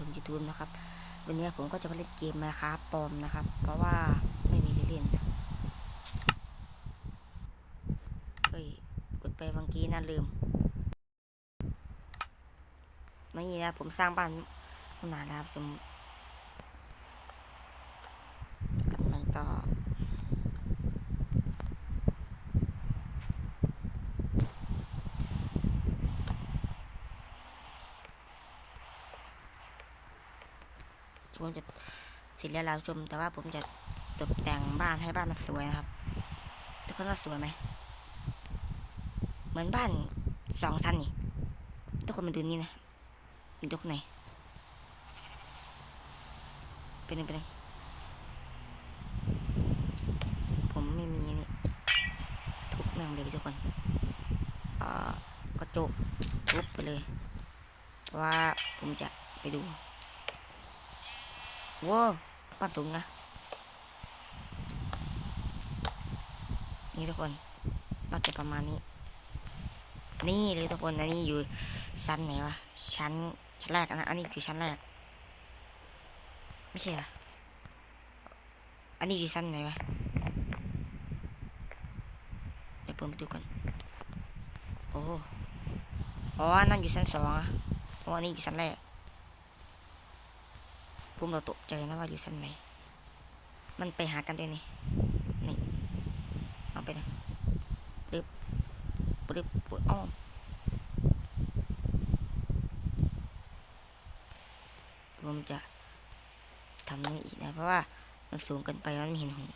ลง YouTube นะครับ วันนี้ผมก็จะมาเล่นเกมมาครับปลอมนะครับ เพราะว่าไม่มีเล่นเฮ้ย กดไปบางกี้น่าลืม นี่นะผมสร้างบ้านนานนะครับผมทำไมต่อ ผมจะเสร็จแล้วเราชม แต่ว่าผมจะตกแต่งบ้านให้บ้านมันสวยนะครับทุกคนว่าสวยไหมเหมือนบ้านสองชั้นนี่ทุกคนมาดูนี่นะยกไหนอยเป็นยังเป็นยังผมไม่มีนี่ทุบแม่งเลยทุกคนกระจกทุบไปเลย เพราะว่าผมจะไปดู ว้าวบ้านสูงนะ นี่ทุกคนบ้านจะประมาณนี้ นี่เลยทุกคนอันนี้อยู่ชั้นไหนวะ ชั้นชั้นแรกนะ อันนี้คือชั้นแรก ไม่ใช่เหรออันนี้อยู่ชั้นไหนวะ เดี๋ยวเปิดมาดูกันโอ้ อ๋ออันนั่นอยู่ชั้นสองอะเพราะว่าอันนี้อยู่ชั้นแรก ผมเราตกใจนะว่าอยู่ชั้นไหน มันไปหากันด้วยนี่ นี่ เอาไปนะปึ๊บปึ๊บปึ๊บอ้อมผมจะทำนี้อีกนะ เพราะว่ามันสูงเกินไปมันไม่เห็นหง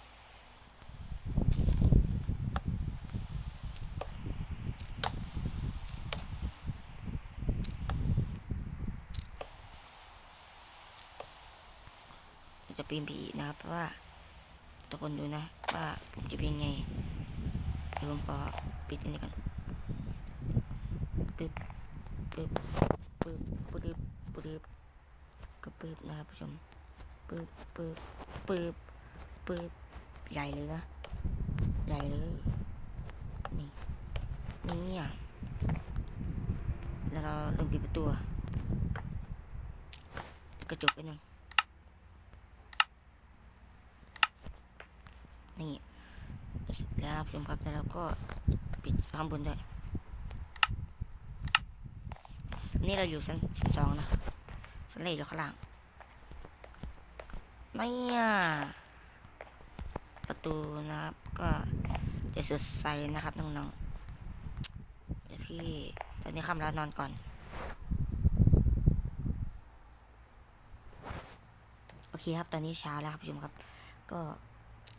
จะปีนผีนะครับ เพราะว่าทุกคนดูนะ ว่าผมจะเป็นยังไงเดี๋ยวผมขอปิดอันนี้ก่อนปึ๊บปึ๊บปึ๊บปึ๊บปึ๊บก็ปึ๊บนะครับผู้ชมปึ๊บปึ๊บปึ๊บปึ๊บใหญ่เลยนะ ใหญ่เลย นี่ นี่อะแล้วเราเริ่มปิดประตูกระจกไปหนึ่ง นี่แล้วครับผู้ชมครับแล้วเราก็ปิดข้างบนด้วย นี่เราอยู่ชั้นชั้นสองนะชั้นเลอยู่ข้างล่างไม่อะประตูนะครับก็จะสดใสนะครับน้องๆเดี๋ยวพี่ตอนนี้คำแล้วนอนก่อน โอเคครับตอนนี้เช้าแล้วครับผู้ชมครับ ก็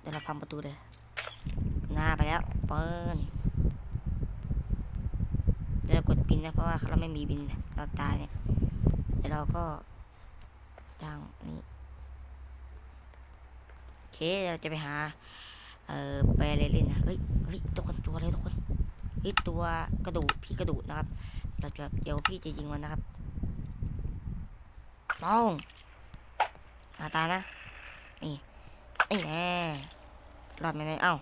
ดี๋ยวเราพังประตูเลยหน้าไปแล้วเปิ้ลเดี๋ยวกดบินนะเพราะว่าเราไม่มีบินเราตายเนี่ยเดี๋ยวเราก็จ้างนี่โอเคเราจะไปหา เอ่อไปอะไรเล่นนะเฮ้ยเฮ้ยทุกคนตัวอะไรทุกคนเฮ้ยตัวกระดูกพี่กระดูกนะครับ เราจะเดี๋ยวพี่จะยิงมันนะครับป้องหน้าตานะนี่นี่แน่ รอดไมเนี่ยเอ้า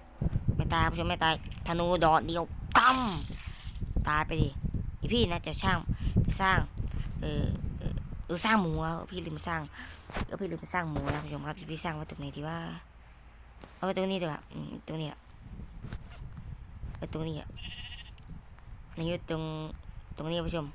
ไม่ตายผู้ชมไม่ตายธนูดอกเดียวตั้มตายไปดิอีพี่นะจะช่างจะสร้างเออเออเออสร้างหมูอะพี่ลืมสร้างเออพี่ลืมสร้างหมูนะผู้ชมครับพี่พี่สร้างไว้ตรงไหนดีว่าเอาไว้ตรงนี้ดีกว่าตรงนี้อะไว้ตรงนี้อะนี่อยู่ตรงตรงนี้ผู้ชม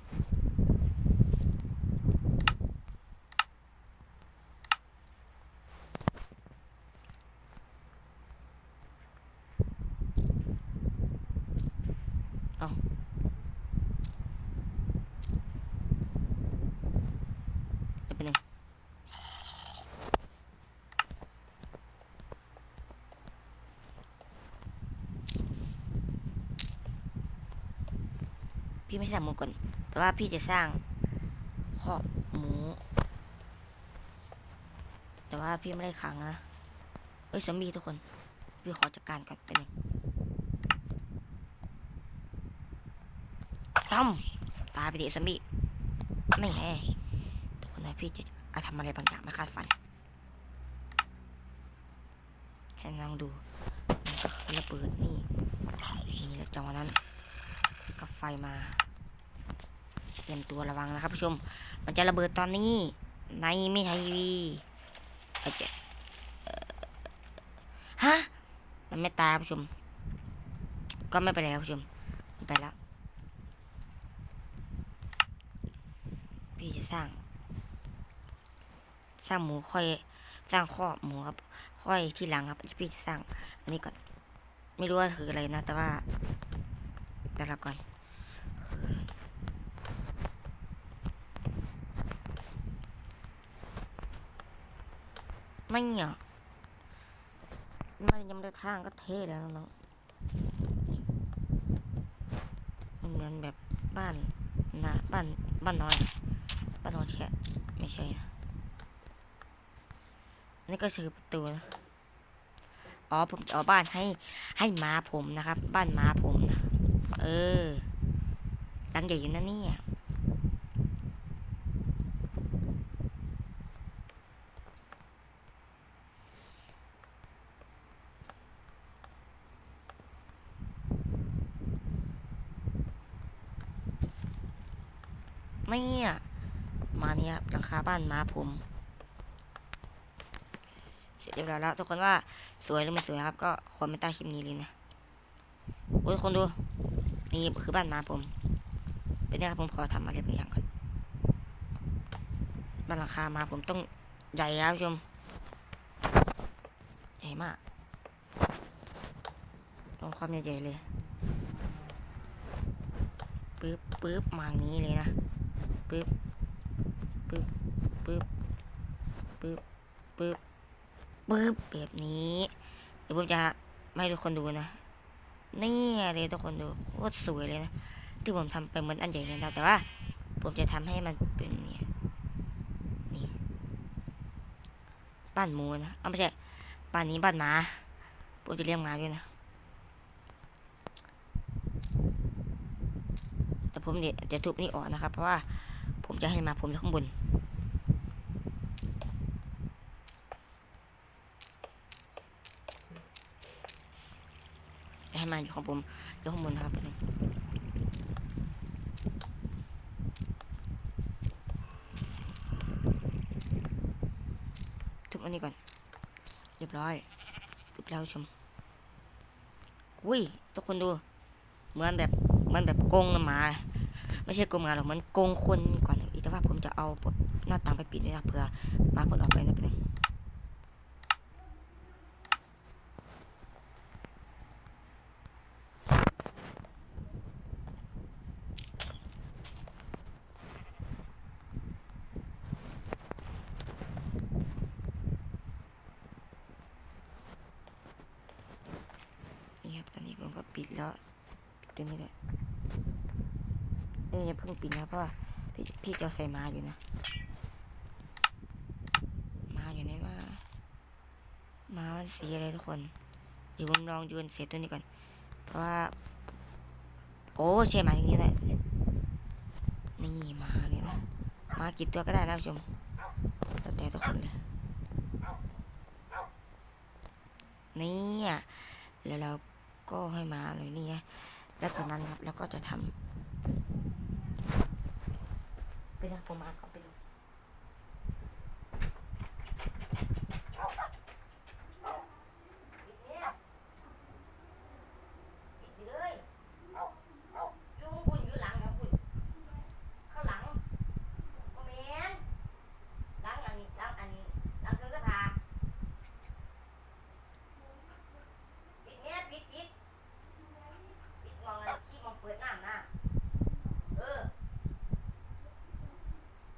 เดี๋ยวไปบนึง พี่ไม่ใช่ทำหมูก่อนแต่ว่าพี่จะสร้างคอกหมู แต่ว่าพี่ไม่ได้ขังนะเอ้ยซอมบี้ทุกคน พี่ขอจัดการก่อนไปบนึงตั้มตายไปดิซอมบี้ไม่แน่ทุกคนนะพี่จะอาทำอะไรบางอย่างไม่คาดฝันให้น้องดูระเบิดนี่นี่แล้วจังหวะนั้น ไฟมา เตรียมตัวระวังนะครับผู้ชม มันจะระเบิดตอนนี้ ในไม่ทีวีโอเคเอ่อฮะ มันไม่ตายผู้ชม ก็ไม่เป็นไรครับผู้ชม ไปแล้ว พี่จะสร้าง สร้างหมูค่อย สร้างข้อกหมูครับ ค่อยที่หลังครับพี่จะสร้าง อันนี้ก่อน ไม่รู้ว่าคืออะไรนะ แต่ว่าเดี๋ยวเราก่อน ไม่เนี่ยไม่ยังไม่ได้ทางก็เท่แล้วน้องมันเหมือนแบบบ้านนะบ้านบ้านน้อยบ้านน้อยแค่ไม่ใช่นะนี่ก็คือประตูนะอ๋อผมจะเอาบ้านให้ให้หมาผมนะครับ บ้านหมาผมนะเออหลังใหญ่อยู่นะเนี่ย เนี่ยมาเนี่ยหลังคาบ้านมาผมเสร็จเรียบร้อยแล้วทุกคนว่าสวยหรือไม่สวยครับ ก็คอมเมนต์ใต้คลิปนี้เลยนะโอ้ยทุกคนดู นี่คือบ้านมาผม เป็นไงครับผมขอทำอะไรบางอย่างก่อนบ้านหลังคามาผมต้องใหญ่แล้วชมใหญ่มากลงความใหญ่ๆเลยปึ๊บปึ๊บมาอย่างนี้เลยนะ ปึ๊บปึ๊บปึ๊บปึ๊บปึ๊บปึ๊บแบบนี้เดี๋ยวผมจะไม่ให้ทุกคนดูนะนี่เลยทุกคนดูโคตรสวยเลยนะที่ผมทำไปเหมือนอันใหญ่เลยนะแต่ว่า ผมจะทำให้มันเป็นเนี่ยนี่บ้านหมูนะเอาไม่ใช่บ้านนี้บ้านหมาผมจะเลี้ยงหมาด้วยนะแต่ผมเนี่ยจะทุบนี่ออกนะครับ เพราะว่า ผมจะให้มาผมอยู่ข้างบน ให้มาอยู่ของผมอยู่ข้างบนนะครับแป๊บนึงทุบอันนี้ก่อนเรียบร้อยทุบแล้วชมอุ้ยทุกคนดู เหมือนแบบเหมือนแบบกงหมา ไม่ใช่กรงหมาหรอกมันโกงคนก่อนอีกแต่ว่าผมจะเอาหน้าต่างไปปิดไว้นะเผื่อมาคนออกไปนะเป็นงนี่ครับตอนนี้ผมก็ปิดแล้วปิดตัวนี้เลย เอ้ยอย่าเพิ่งปิดนะเพราะพี่พี่จะใส่มาอยู่นะ มาอยู่ไหนว่ามามันสีอะไรทุกคน เดี๋ยวผมลองโยนเศษตัวนี้ก่อน เพราะว่า โอ้ใช่มาอย่างนี้เลยนี่มาเลยนะ มากี่ตัวก็ได้นะผู้ชมแล้วแต่ทุกคนเลยนี่อะแล้วเราก็ให้มาเลยนี่ไงแล้วจากนั้นครับเราก็จะทำไปทา